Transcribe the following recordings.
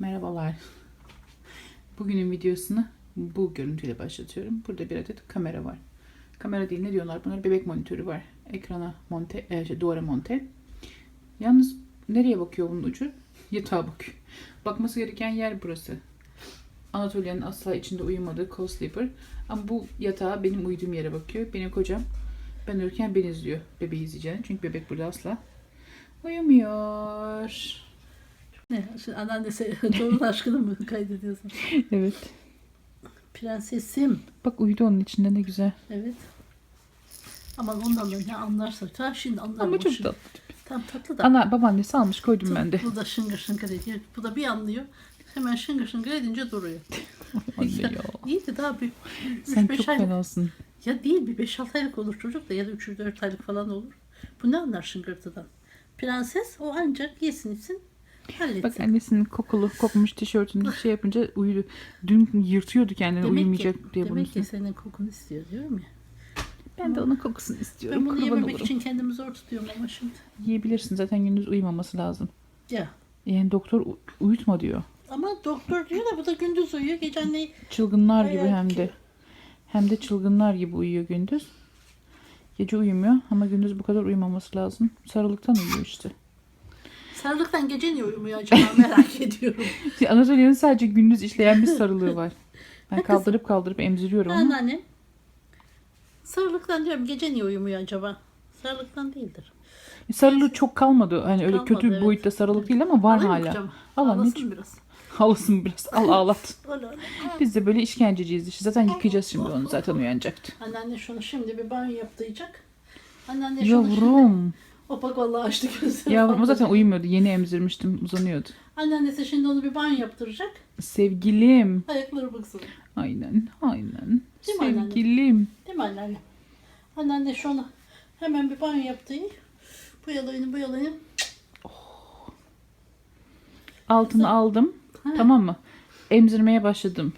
Merhabalar. Bugünün videosunu bu görüntüyle başlatıyorum. Burada bir adet kamera var. Kamera değil ne diyorlar bunlar? Bebek monitörü var. Ekrana monte, e, şey, duvara monte. Yalnız nereye bakıyor bunun ucu? Yatağa bakıyor. Bakması gereken yer burası. Anatolia'nın asla içinde uyumadığı co-sleeper. Ama bu yatağa benim uyuduğum yere bakıyor. Benim kocam ben uyurken beni izliyor. Bebeği izleyeceğini. Çünkü bebek burada asla uyumuyor. Ne? Şimdi anneannesi torun aşkını mı kaydediyorsun? Evet. Prensesim. Bak uyudu onun içinde ne güzel. Evet. Ama ondan da ne anlarsak. Ta şimdi anlar. Ama bu çok şimdi. tatlı. Tam tatlı da. Ana babaannesi almış koydum ben de. Bu da şıngır şıngır ediyor. Bu da bir anlıyor. Hemen şıngır şıngır edince duruyor. Anne ya. İyi ki daha bir Sen 3-5 çok aylık. fenasın. Ya değil bir 5-6 aylık olur çocuk da ya da 3-4 aylık falan olur. Bu ne anlar şıngırtıdan? Prenses o ancak yesin içsin halletsin. Bak annesinin kokulu kokmuş tişörtünü şey yapınca uyudu. Dün yırtıyordu kendini uyumayacak diye bunu. demek ki senin kokunu istiyor diyorum ya. Ben de onun kokusunu istiyorum. Ben bunu Kurban yememek olurum. için kendimi zor tutuyorum ama şimdi. Yiyebilirsin zaten gündüz uyumaması lazım. Ya Yani doktor uyutma diyor. ama doktor diyor da bu da gündüz uyuyor. Gece anneyi Çılgınlar gibi hem de. ki- Hem de çılgınlar gibi uyuyor gündüz. Gece uyumuyor ama gündüz bu kadar uyumaması lazım. Sarılıktan uyuyor işte. Sarılıktan gece niye uyumuyor acaba merak ediyorum. Anatolia'nın sadece gündüz işleyen bir sarılığı var. Ben kaldırıp kaldırıp emziriyorum ama. Anneannem sarılıktan diyorum gece niye uyumuyor acaba? Sarılıktan değildir. Sarılı çok kalmadı. Hani öyle Kalmadı, kötü evet. boyutta sarılık değil ama var Alayım hala. kucağıma? Al Ağlasın biraz. Halasın biraz. Al ağlat. Öyle öyle. Biz de böyle işkenceciyiz işte. Zaten yıkayacağız şimdi onu. Zaten uyanacaktı. Anneanne şunu şimdi bir banyo yaptıracak. Anneanne şunu şimdi... Yavrum. O bak vallahi açtı gözünü. Yavrum o zaten uyumuyordu. Yeni emzirmiştim. Uzanıyordu. Anneannesi şimdi onu bir banyo yaptıracak. Sevgilim. Ayakları baksın. Aynen. Aynen. Değil mi anneanne? Sevgilim. Değil mi anneanne? Anneanne şunu hemen bir banyo yaptırayım. Bu yalayını bu yalayını. Altını aldım. Ha. Tamam mı? Emzirmeye başladım.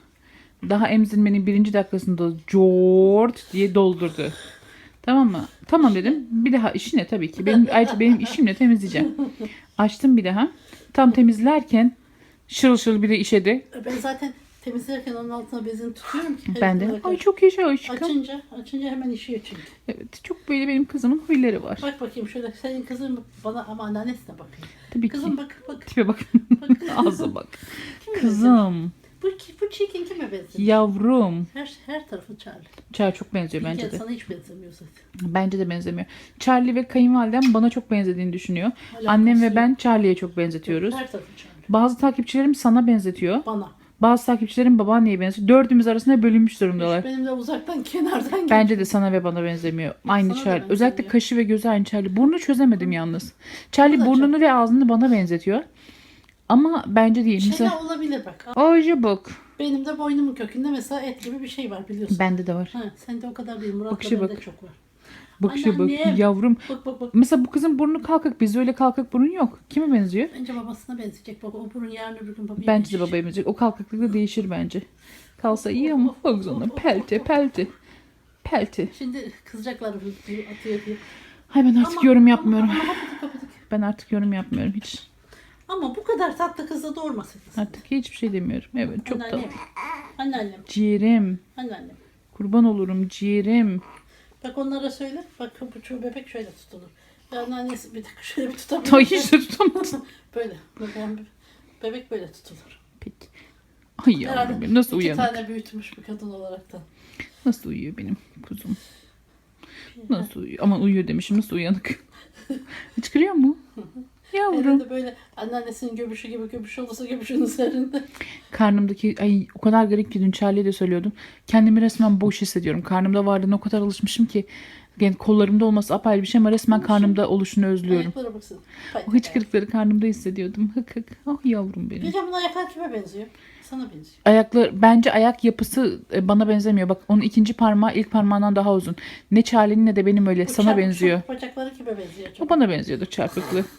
Daha emzirmenin birinci dakikasında cort diye doldurdu. Tamam mı? Tamam dedim. Bir daha işine tabii ki. Benim ayrıca benim işimle temizleyeceğim. Açtım bir daha. Tam temizlerken şırıl şırıl bir de işedi. Ben zaten temizlerken onun altına bezini tutuyorum ki. Ben de ay çok yaşa aşkım. Açınca, açınca hemen işiyor çünkü. Evet çok böyle benim kızımın huyları var. Bak bakayım şöyle senin kızın bana ama anneannesine bakayım. Tabii ki. Kızım bak bak. Tipe bak. Ağza bak. Kime benziyor? Kızım. Bu, bu çirkin kime benziyor? Yavrum. Her, her tarafı Charlie. Çağ çok benziyor Bence de. sana hiç benzemiyor zaten. Bence de benzemiyor. Charlie ve kayınvalidem bana çok benzediğini düşünüyor. Alakası Annem ve ben Charlie'ye çok benzetiyoruz. Her tarafı Charlie. Bazı takipçilerim sana benzetiyor. Bana. Bazı takipçilerim babaanneye benziyor. Dördümüz arasında bölünmüş durumdalar. Benim de uzaktan kenardan geliyor. Bence de sana ve bana benzemiyor. Aynı Sana Charlie. benzemiyor. Özellikle kaşı ve gözü aynı Charlie. Burnu çözemedim yalnız. Charlie burnunu ve ağzını bana benzetiyor. Ama bence değil. Şeyler Mesela olabilir bak. Oje bak. Benim de boynumun kökünde mesela et gibi bir şey var biliyorsun. Bende de var. Ha, sende o kadar değil. Murat'la Bakışa bende bak. çok var. Bakışa bak. Anneannem. Yavrum. Bak bak bak. Mesela bu kızın burnu kalkık. Bizde öyle kalkık burun yok. Kime benziyor? Bence babasına benzeyecek baba. O burun yarın öbür gün babaya Bence de benziyor. babaya benzeyecek. O kalkıklık da değişir bence. Kalsa iyi ama baksana pelte pelte. Pelte. Şimdi kızacaklar atıyor atıyor diye. Hay ben artık Ama- yorum ama- yapmıyorum. Ama, kapadık, kapadık. Ben artık yorum yapmıyorum hiç. Ama bu kadar tatlı kızla doğurmasın. Artık hiçbir şey demiyorum. Evet çok Anneannem. tatlı. Anneannem. Ciğerim. Anneannem. Kurban olurum ciğerim. Bak onlara söyle. Bak bu çoğu bebek şöyle tutulur. Ya anneannesi bir dakika şöyle bir tutabilir. Ay hiç de tutamadım. Böyle. Ben- Bebek böyle tutulur. Peki. Ay yavrum. Nasıl iki uyanık? tane büyütmüş bir kadın olaraktan. Nasıl uyuyor benim kuzum? Nasıl uyuyor? Aman uyuyor demişim. Nasıl uyanık? Hıçkırıyor mu? Yavrum. Elinde böyle anneannesinin göbüşü gibi göbüş olursa göbüşün üzerinde. Karnımdaki ay o kadar garip ki dün Charlie'ye de söylüyordum. Kendimi resmen boş hissediyorum. Karnımda varlığına o kadar alışmışım ki yani kollarımda olması apayrı bir şey ama resmen karnımda oluşunu özlüyorum. Ayaklara baksana. O hıçkırıkları karnımda hissediyordum. Hık hık. Ah yavrum benim. Gece bunun ayaklar kime benziyor? Sana benziyor. Ayaklar bence ayak yapısı e, bana benzemiyor. Bak onun ikinci parmağı ilk parmağından daha uzun. Ne Charlie'nin ne de benim öyle Bu sana çarpık- benziyor. Bacakları kime benziyor? O Çok. bana benziyordur çarpıklığı.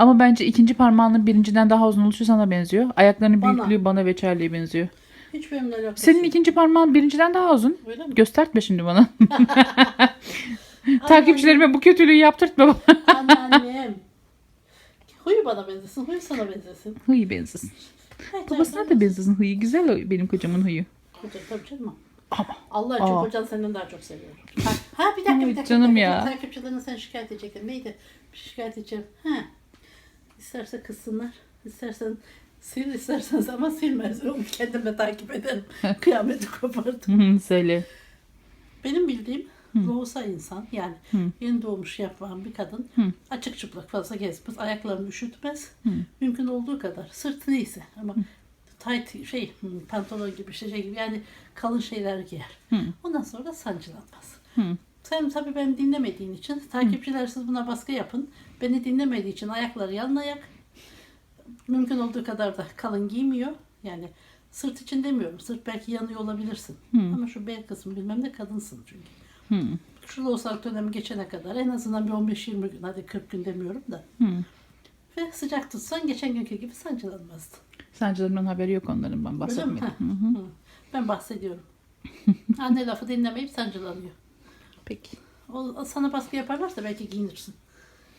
Ama bence ikinci parmağının birinciden daha uzun oluşu sana benziyor. Ayaklarının Bana. büyüklüğü bana ve Charlie'ye benziyor. Hiç benimle alakası Senin yok. ikinci parmağın birinciden daha uzun. Öyle mi? Göstertme şimdi bana. Takipçilerime bu kötülüğü yaptırtma bana. Anneannem. Huyu bana benzesin, huyu sana benzesin. Hıy benzesin. Evet, Babasına da benzesin huyu. Güzel o benim kocamın huyu. Koca tabii canım. Ama. Allah için Aa. kocan senden daha çok seviyorum. Ha, ha bir dakika bir dakika. canım bir dakika. ya. Takipçilerine sen şikayet edecektin. Neydi? Bir şikayet edeceğim. Ha. İsterse kızsınlar. İstersen sil isterseniz ama silmez. Onu kendime takip ederim. Kıyameti kopardım. Hı, Söyle. Benim bildiğim lohusa insan yani Hı. yeni doğmuş yapan bir kadın Hı. açık çıplak fazla gezmez. Ayaklarını üşütmez. Hı. Mümkün olduğu kadar. Sırtı neyse ama tight şey pantolon gibi şey gibi yani kalın şeyler giyer. Hı. Ondan sonra da sancılanmaz. Hı. Sen tabii beni dinlemediğin için takipçiler siz buna baskı yapın. Beni dinlemediği için ayakları yalın ayak. Mümkün olduğu kadar da kalın giymiyor. Yani sırt için demiyorum. Sırt belki yanıyor olabilirsin. Ama şu bel kısmı bilmem ne kadınsın çünkü. Hı. Şu loğusalık dönemi geçene kadar en azından bir 15-20 gün hadi 40 gün demiyorum da. Hı. Ve sıcak tutsan geçen günkü gibi sancılanmazdın. Sancılarımdan haberi yok onların ben hı. Hı. Ben bahsediyorum. Anne lafı dinlemeyip sancılanıyor. Peki. O, sana baskı yaparlarsa belki giyinirsin.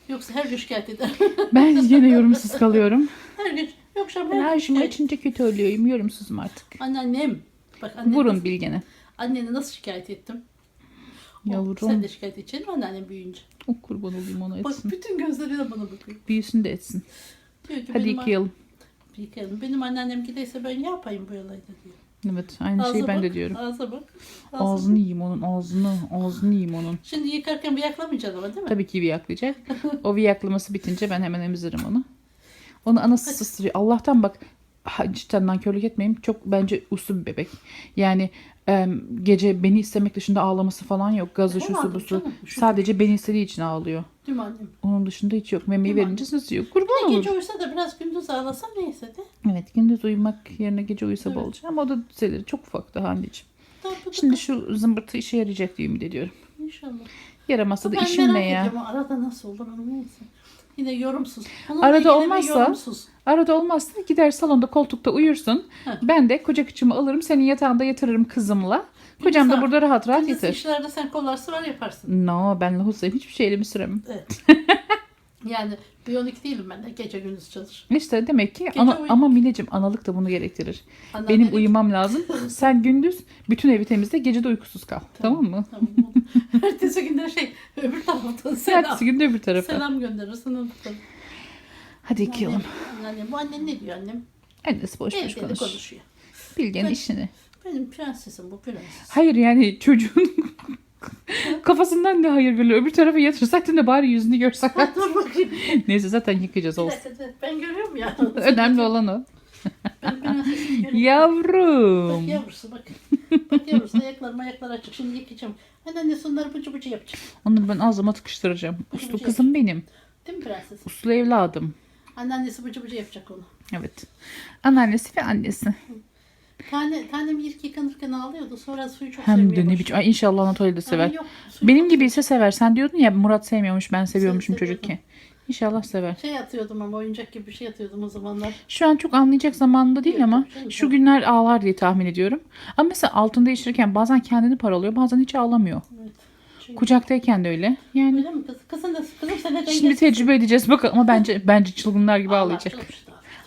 Yoksa her gün şikayet eder. Ben yine yorumsuz kalıyorum. her gün. Yok şam Ben her gün açınca kötü oluyorum. Yorumsuzum artık. Anneannem. Bak annem Vurun nasıl, bilgene. anneni nasıl şikayet ettim? O, Yavrum. Sen de şikayet edeceksin anneannem büyüyünce? O kurban olayım ona Bak etsin. bütün gözleriyle bana bakıyor. Büyüsün de etsin. Diyor ki Hadi yıkayalım. yıkayalım. Benim anneannem gideyse ben yapayım bu olayda diyor. Evet aynı şeyi Ağza ben bak, de diyorum. Ağza bak. Ağza Ağzını yiyeyim onun ağzını. Ağzını yiyeyim onun. Şimdi yıkarken bir yaklamayacaksın ama değil mi? Tabii ki viyaklayacak. O viyaklaması bitince ben hemen emziririm onu. Onu anası sıstırıyor. Allah'tan bak cidden nankörlük etmeyeyim. Çok bence uslu bir bebek. Yani em, gece beni istemek dışında ağlaması falan yok. Gazı şusu Herhalde busu. şu- Sadece beni istediği için ağlıyor. Değil mi annem? Onun dışında hiç yok. Memeyi Değil mi verince sızıyor. Kurban Bir de olur. gece uyusa da biraz gündüz ağlasa neyse de. Evet gündüz uyumak yerine gece uyusa Evet. bolca. Ama o da düzelir. Çok ufak daha anneciğim. Da Şimdi şu zımbırtı işe yarayacak diye ümit ediyorum. İnşallah. Yaramazsa da ben işim merak ne ya? ediyorum arada nasıl olur neyse. Yine yorumsuz. Onunla Arada olmazsa- yorumsuz. Arada olmazsa gider salonda koltukta uyursun. Heh. Ben de koca kıçımı alırım senin yatağında yatırırım kızımla. Kocam da burada rahat rahat yatır. işlerde sen kollarsın var yaparsın. No ben lahusayım hiçbir şey elimi süremem. Evet. yani biyonik değilim ben de gece gündüz çalışır. İşte demek ki Gece ana, ama Mineciğim analık da bunu gerektirir. Anneannelik- Benim uyumam lazım. Sen gündüz bütün evi temizle gece de uykusuz kal. Tamam, mı? Tamam. Ertesi günde şey öbür taraftan selam. Ertesi gün de öbür tarafa. Selam gönderirsin. unutma. Hadi. Annem, annem, bu annen ne diyor annem? Annesi boş boş Evde de konuş. konuşuyor. Bilge'nin Ben- işini. Benim prensesim bu prenses. Hayır yani çocuğun kafasından ne hayır geliyor. Öbür tarafa yatırsaydın da bari yüzünü görsek. Ha, dur bakayım. Neyse zaten yıkayacağız Bir olsun. dakika, dur. ben görüyorum ya. Önemli olan o. Ben görüyorum. Bak Yavrum. yavrusu bak. Bak yavrusu ayaklarım ayaklar açık. Şimdi yıkayacağım. Anneannesi onları bıcı bıcı yapacak. Onları ben ağzıma tıkıştıracağım. Uslu kızım benim. Değil mi prenses? Uslu evladım. Anneannesi bıcı bıcı yapacak onu. Evet. Anneannesi ve annesi. Tane, tanem ilk yıkanırken ağlıyordu. Sonra suyu çok Hem de sevmeye ne başladı. biçim. Ay inşallah Anatoli'de Ama sever. yok, suyu Benim çok- gibi ise sever. Sen diyordun ya Murat sevmiyormuş ben seviyormuşum seviyordum. çocukken. İnşallah sever. Şey atıyordum ama oyuncak gibi bir şey atıyordum o zamanlar. Şu an çok anlayacak zamanında değil Yok, ama yok şu yok. günler ağlar diye tahmin ediyorum. Ama mesela altında değiştirirken bazen kendini paralıyor bazen hiç ağlamıyor. Evet. Çünkü- Kucaktayken de öyle. Yani Öyle mi kız? Kızın da kızım sen de şimdi tecrübe edeceğiz bakalım ama bence bence çılgınlar gibi ağlayacak. Ağlayacak.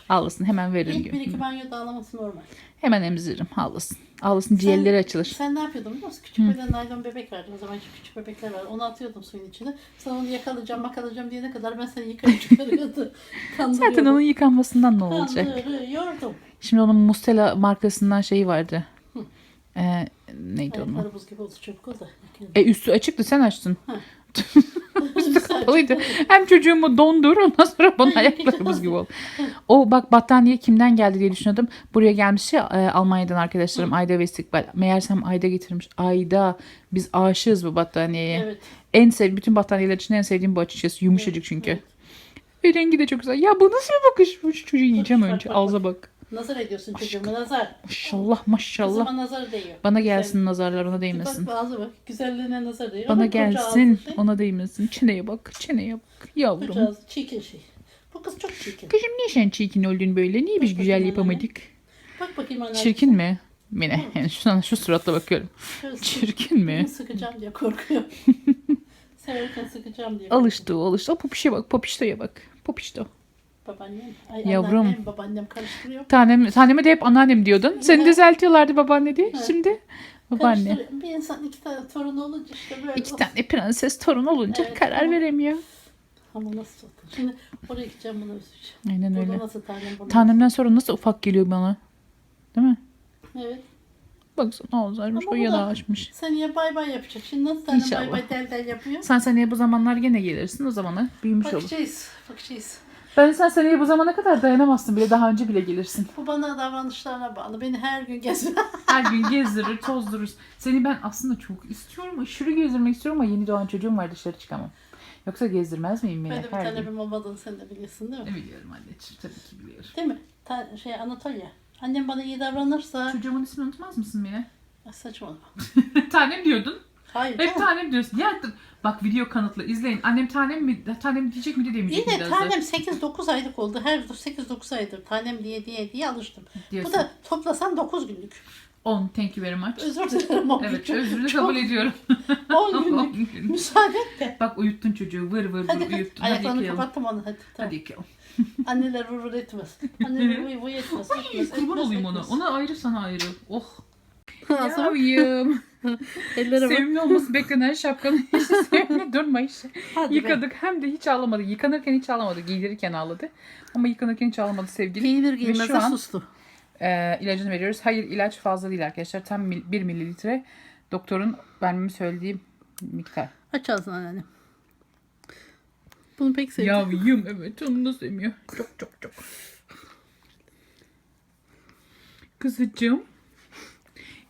Ağlasın hemen veririm İlk bir gibi. iki banyoda ağlaması normal. Hemen emziririm ağlasın. Ağlasın ciğerleri açılır. Sen ne yapıyordun biliyor musun? Küçük böyle naylon bebek vardı. O zaman küçük bebekler var. Onu atıyordum suyun içine. Sen onu yakalayacağım makalayacağım diyene kadar ben seni yıkayıp çıkarıyordu. Kandırıyordum. Zaten onun yıkanmasından ne olacak? Kandırıyordum. Şimdi onun Mustela markasından şeyi vardı. Ee, neydi onun? Ayakları buz gibi oldu çabuk ol da. E üstü açıktı sen açtın. Kapalıydı. Hem çocuğumu dondur ondan sonra bana Ay, ayakları buz gibi oldu. O bak battaniye kimden geldi diye düşünüyordum. Buraya gelmiş ya e, Almanya'dan arkadaşlarım Ayda ve İstikbal. Meğersem Ayda getirmiş. Ayda biz aşığız bu battaniyeye. Evet. En sev bütün battaniyeler için en sevdiğim bu açıkçası. Yumuşacık çünkü. Evet. Ve rengi de çok güzel. Ya bu nasıl bir bakış? Bu çocuğu yiyeceğim önce. Ağza bak. Nazar ediyorsun çocuğuma nazar. Maşallah maşallah. Kızıma nazar değiyor. Bana gelsin nazarlar ona değmesin. Bak ağzı bak. Güzelliğine nazar değiyor. Bana Ama koca gelsin ağzı şey, ona değmesin. Çeneye bak çeneye bak. Koca Yavrum. ağzı çirkin şey. Bu kız çok çirkin. Kızım niye sen çirkin oldun böyle? Niye biz Bak güzel bakayım yapamadık? Bak bakayım anne. Çirkin mi? Mine. Yani şu an şu suratla bakıyorum. Şöyle Çirkin mi? Sıkacağım diye korkuyorum. Severken sıkacağım diye. Alıştı o alıştı. O popişe bak. Popiştoya bak. Popişto. Babaannem. Ay, Yavrum. anneannem, babaannem karıştırıyor. Tanem, taneme de hep anneannem diyordun. Seni Evet. düzeltiyorlardı babaanne diye. Şimdi babaanne. Karıştırıyor. Bir insan iki tane torun olunca işte böyle. İki of. tane prenses torun olunca Evet, karar ama- veremiyor. Ama nasıl oldu? Şimdi oraya gideceğim bunu üzeceğim. Aynen Burada öyle. nasıl tanem bunu Tanemden sonra nasıl ufak geliyor bana. Değil mi? Evet. Baksana ağzarmış Ama o bu yana açmış. Seneye bay bay yapacak. Şimdi nasıl tanem İnşallah. bay bay del del yapıyor? Sen seneye bu zamanlar gene gelirsin o zamana büyümüş olur. Bakacağız. Bakacağız. Ben sen seneye bu zamana kadar dayanamazsın bile daha önce bile gelirsin. Bu bana davranışlarına bağlı. Beni her gün gezme. Her gün gezdirir, tozdururuz. Seni ben aslında çok istiyorum. Aşırı gezdirmek istiyorum ama yeni doğan çocuğum var dışarı çıkamam. Yoksa gezdirmez miyim beni Böyle bir her gün? talebim olmadığını sen de biliyorsun değil mi? Ne biliyorum anneciğim tabii ki biliyorum. Değil mi? Ta, şey Anatolia. Annem bana iyi davranırsa... Çocuğumun ismini unutmaz mısın? Ay, Saçmalama. tanem diyordun. Hayır. Hep canım. tanem diyorsun. Ya bak video kanıtlı izleyin. Annem tanem mi tanem diyecek mi de demeyecek mi İyi de biraz da tanem 8-9 aylık oldu. Her 8-9 aydır tanem diye diye diye alıştım. diyorsun. Bu da toplasan 9 günlük. 10 thank you very much. Özür dilerim Evet özrünü çok- kabul ediyorum. 10 günlük. 10 gün. Müsaade et de. Bak uyuttun çocuğu vır vır vır Hadi hadi. uyuttun. Hadi Ayaklarını yıkayalım. kapattım onu hadi. Tamam. Hadi yıkayalım. Anneler vurur etmez. Anneler vuy vuy etmez. etmez Kurban etmez, olayım ona. etmez. Ona ayrı sana ayrı. Oh. Ağzıma- Yavrum. Ellere bak. Sevimli olması beklenen şapkanın hiç sevimli durma işte. Hadi. Yıkadık hem de hiç ağlamadı. Yıkanırken hiç ağlamadı. Giydirirken ağladı. Ama yıkanırken hiç ağlamadı sevgili. Giyinir Ve şu an sustu. e, ilacını veriyoruz. Hayır ilaç fazla değil arkadaşlar. Tam 1 mililitre doktorun vermemi söylediği miktar. Aç ağzını anneannem. Bunu pek sevdim. Yavrum evet onu da sevmiyor. Çok çok çok. Kızıcığım.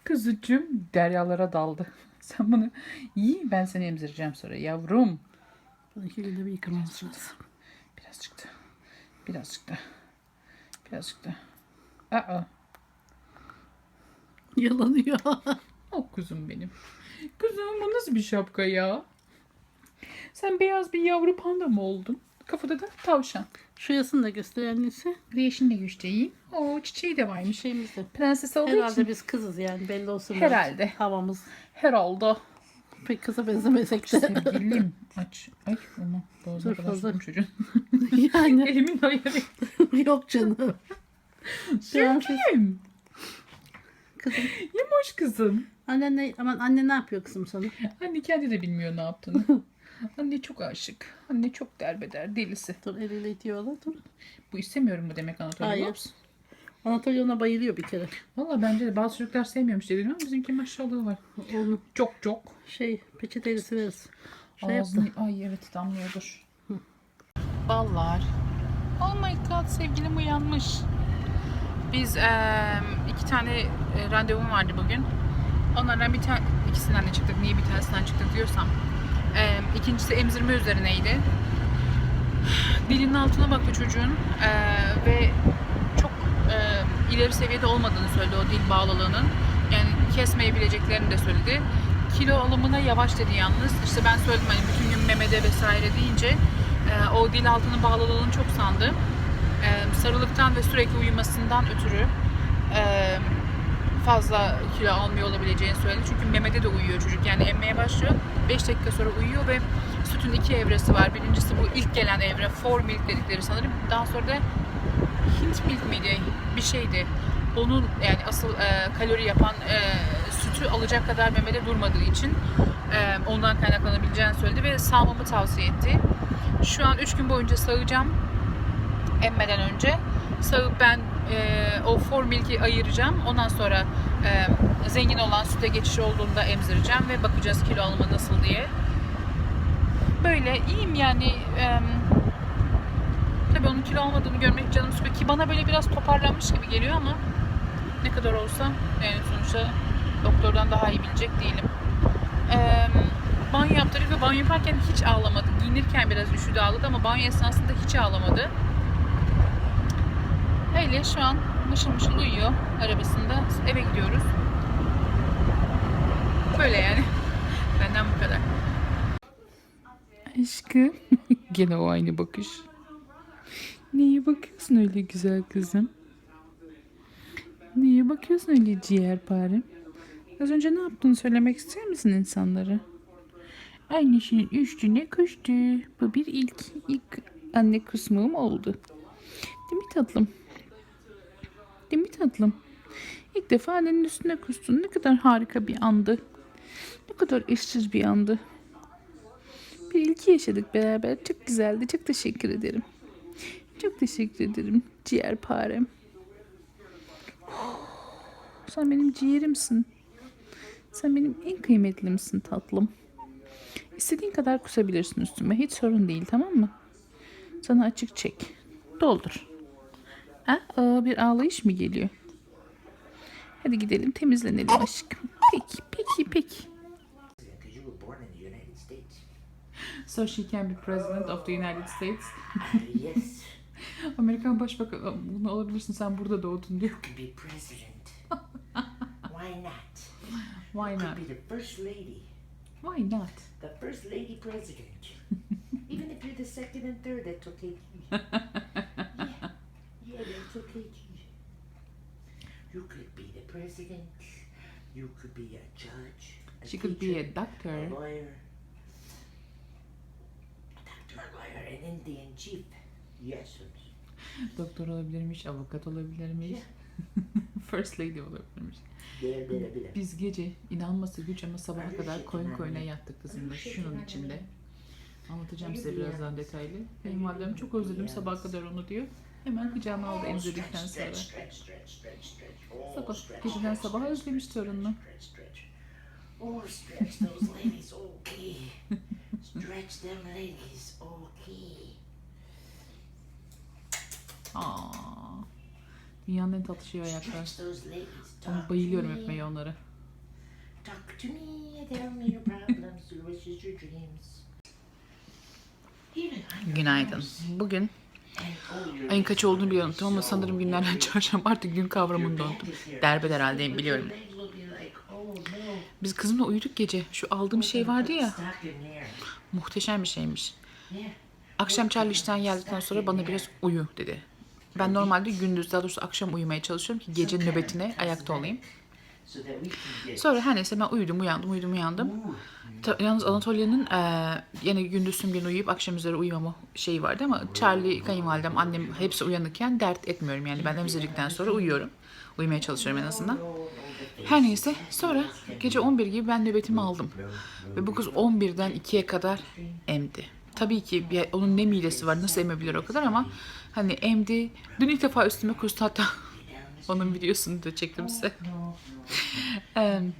Kızıcığım deryalara daldı. Sen bunu iyi ben seni emzireceğim sonra yavrum. Bunu iki günde bir yıkamamız lazım. Biraz çıktı. Biraz çıktı. Biraz çıktı. Aa, Yalanıyor. o kuzum benim. Kuzum bu nasıl bir şapka ya? Sen beyaz bir yavru panda mı oldun? Kafada da tavşan. Şu yasını da göster annesi. Yeşil de göstereyim. O çiçeği de varmış. şeyimiz de. Prenses olduğu Herhalde için. biz kızız yani belli olsun. Herhalde. biraz. Havamız Herhalde. pek kıza benzemesek de. Sevgilim. Aç. Ay onu. Boğazına kadar soktum çocuğun. yani Elimin ayarı. yok canım. Sevgilim. kızım. Yumuş kızım. Annen ne, aman anne ne yapıyor kızım sana? Anne kendi de bilmiyor ne yaptığını. Anne çok aşık. Anne çok derbeder. Delisi. Dur eliyle itiyorlar dur. Bu istemiyorum mu demek Anatoly Hayır. Bobs? Anatolia ona bayılıyor bir kere. Valla bence de bazı çocuklar sevmiyormuş dedim ama bizimki maşallahı var. Onu Çok çok. şey peçeteyle sileriz. Şey Ağzını... yaptı. Ay evet damlıyordur. Ballar. Oh my god sevgilim uyanmış. Biz eee, iki tane e, randevum vardı bugün. Onlardan bir tane, ikisinden de çıktık. Niye bir tanesinden çıktık diyorsam. Eee, ikincisi emzirme üzerineydi. Dilinin altına baktı çocuğun eee, ve çok eee, ileri seviyede olmadığını söyledi o dil bağlılığının. Yani kesmeyebileceklerini de söyledi. Kilo alımına yavaş dedi yalnız. İşte ben söyledim hani bütün gün memede vesaire deyince eee, o dil altının bağlılığını çok sandı. Eee, sarılıktan ve sürekli uyumasından ötürü eee, fazla kilo almıyor olabileceğini söyledi. Çünkü memede de uyuyor çocuk. Yani emmeye başlıyor. 5 dakika sonra uyuyor ve sütün iki evresi var. Birincisi bu ilk gelen evre. For milk dedikleri sanırım. Daha sonra da Hint milk miydi? Bir şeydi. Onun yani asıl e, kalori yapan e, sütü alacak kadar memede durmadığı için e, ondan kaynaklanabileceğini söyledi ve sağmamı tavsiye etti. Şu an 3 gün boyunca sağacağım emmeden önce. Sağıp ben e, o for milk'i ayıracağım. Ondan sonra e, zengin olan süte geçiş olduğunda emzireceğim ve bakacağız kilo alımı nasıl diye. Böyle iyiyim yani. E, tabii onun kilo almadığını görmek canım sıkıyor ki bana böyle biraz toparlanmış gibi geliyor ama ne kadar olsa yani sonuçta doktordan daha iyi bilecek değilim. E, banyo yaptırdık ve banyo yaparken hiç ağlamadı. Giyinirken biraz üşüdü ağladı ama banyo esnasında hiç ağlamadı. Öyle şu an mışıl mışıl uyuyor arabasında. Eve gidiyoruz. Böyle yani. Benden bu kadar. Aşkım. Gene o aynı bakış. Neye bakıyorsun öyle güzel kızım? Neye bakıyorsun öyle ciğerparem? Az önce ne yaptığını söylemek ister misin insanlara? Annesinin üstüne koştu. Bu bir ilk, ilk anne kusmum oldu. Değil mi tatlım? Değil mi tatlım? İlk defa annenin üstüne kustun. Ne kadar harika bir andı. Ne kadar eşsiz bir andı. Bir ilki yaşadık beraber. Çok güzeldi. Çok teşekkür ederim. Çok teşekkür ederim ciğerparem. Sen benim ciğerimsin. Sen benim en kıymetlimsin tatlım. İstediğin kadar kusabilirsin üstüme. Hiç sorun değil tamam mı? Sana açık çek. Doldur. Ha? Aa, bir ağlayış mı geliyor? Hadi gidelim temizlenelim aşkım. Peki, peki, peki. So she can be president of the United States. Uh, yes, Amerikan başbakanı bunu olabilirsin sen burada doğdun diyor. could be president. Why not? Why not? could be the first lady. Why not? The first lady president. Even if you're the second and third, that's okay too. Yeah, yeah, that's okay too. You could be the president. You could be a judge. A She could be teacher, a doctor. a lawyer. Doctor, lawyer, an Indian chief. Yes. Doktor olabilirmiş, avukat olabilirmiş. Yeah. First lady olabilirmiş. Bile bile bile. Biz gece inanması güç ama sabaha kadar koyun koyuna yattık kızımla şunun içinde. Anlatacağım size birazdan detaylı. Benim validem çok özledim sabaha kadar onu diyor. Hemen kucağına aldı emzirdikten sonra. Sabah, geceden sabaha özlemiş torununu. Oh, stretch those ladies, okay. Stretch them ladies, okay. Aa, dünyanın en tatlı şey o ayaklar. To bayılıyorum me. öpmeye onları. Talk to me, tell me your problems, your wishes, your dreams. Günaydın. Bugün oh, ayın kaç olduğunu unuttum ama sanırım günlerden çarşamba artık gün kavramını da unuttum. Derbeder haldeyim biliyorum. Biz kızımla uyuduk gece. Şu aldığım şey vardı ya. Muhteşem bir şeymiş. Akşam Charlie işten geldikten sonra bana biraz uyu dedi. Ben normalde gündüz daha doğrusu akşam uyumaya çalışıyorum ki gece nöbetine ayakta olayım. Sonra her neyse ben uyudum uyandım uyudum uyandım. Ta- yalnız Anatolia'nın eee yine gündüz tüm gün uyuyup akşam üzeri uyumama şeyi vardı ama Charlie, kayınvalidem, annem hepsi uyanıkken dert etmiyorum. Yani ben emzirdikten sonra uyuyorum. Uyumaya çalışıyorum en azından. Her neyse sonra gece 11 gibi ben nöbetimi aldım. Ve bu kız 11'den 2'ye kadar emdi. Tabii ki bir, onun ne midesi var nasıl emebilir o kadar ama hani emdi. Dün ilk defa üstüme kustu hatta onun videosunu da çektim size.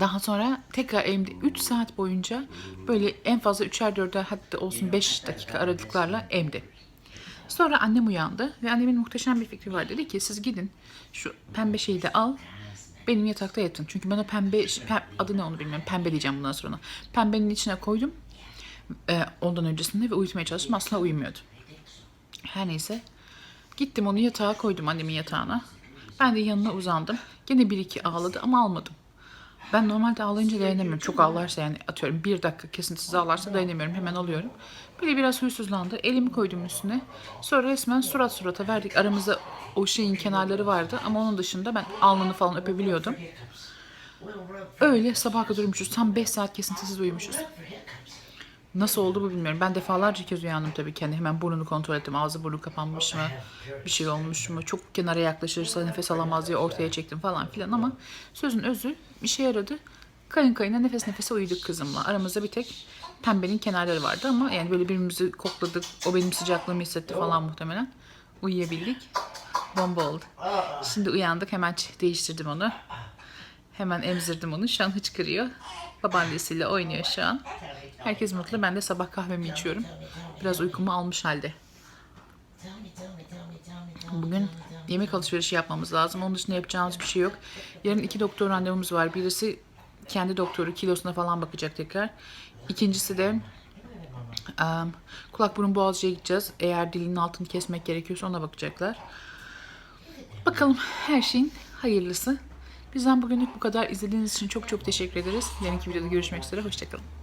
Daha sonra tekrar emdi. 3 saat boyunca böyle en fazla 3'er 4'er hatta olsun 5 dakika aralıklarla emdi. Sonra annem uyandı ve annemin muhteşem bir fikri var. Dedi ki siz gidin şu pembe şeyi de al benim yatakta yatın. Çünkü ben o pembe, pem- adı ne onu bilmiyorum. Pembe diyeceğim bundan sonra. ona. Pembenin içine koydum. e, ondan öncesinde ve uyutmaya çalıştım. Aslında uyumuyordu. Her neyse. Gittim onu yatağa koydum annemin yatağına. Ben de yanına uzandım. Gene bir iki ağladı ama almadım. Ben normalde ağlayınca dayanamıyorum. Çok ağlarsa yani atıyorum bir dakika kesintisiz ağlarsa dayanamıyorum. Hemen alıyorum. Böyle biraz huysuzlandı. Elimi koydum üstüne. Sonra resmen surat surata verdik. Aramızda o şeyin kenarları vardı ama onun dışında ben alnını falan öpebiliyordum. Öyle sabaha kadar uyumuşuz. Tam 5 saat kesintisiz uyumuşuz. Nasıl oldu bu bilmiyorum. Ben defalarca kez uyandım tabii kendi. Hemen burnunu kontrol ettim. Ağzı burnu kapanmış mı? Bir şey olmuş mu? Çok kenara yaklaşırsa nefes alamaz diye ortaya çektim falan filan ama sözün özü işe yaradı. Kayın kayına nefes nefese uyuduk kızımla. Aramızda bir tek pembenin kenarları vardı ama yani böyle birbirimizi kokladık. O benim sıcaklığımı hissetti falan muhtemelen. Uyuyabildik. Bomba oldu. Şimdi uyandık. Hemen değiştirdim onu. Hemen emzirdim onu. Şu an hıçkırıyor. Babaannesiyle oynuyor şu an. Herkes mutlu. Ben de sabah kahvemi içiyorum. Biraz uykumu almış halde. Bugün yemek alışverişi yapmamız lazım. Onun dışında yapacağımız bir şey yok. Yarın iki doktor randevumuz var. Birisi kendi doktoru kilosuna falan bakacak tekrar. İkincisi de em, kulak burun boğazcıya gideceğiz. Eğer dilinin altını kesmek gerekiyorsa ona bakacaklar. Bakalım her şeyin hayırlısı. Bizden bugünlük bu kadar. İzlediğiniz için çok çok teşekkür ederiz. Yarınki videoda görüşmek üzere. Hoşçakalın.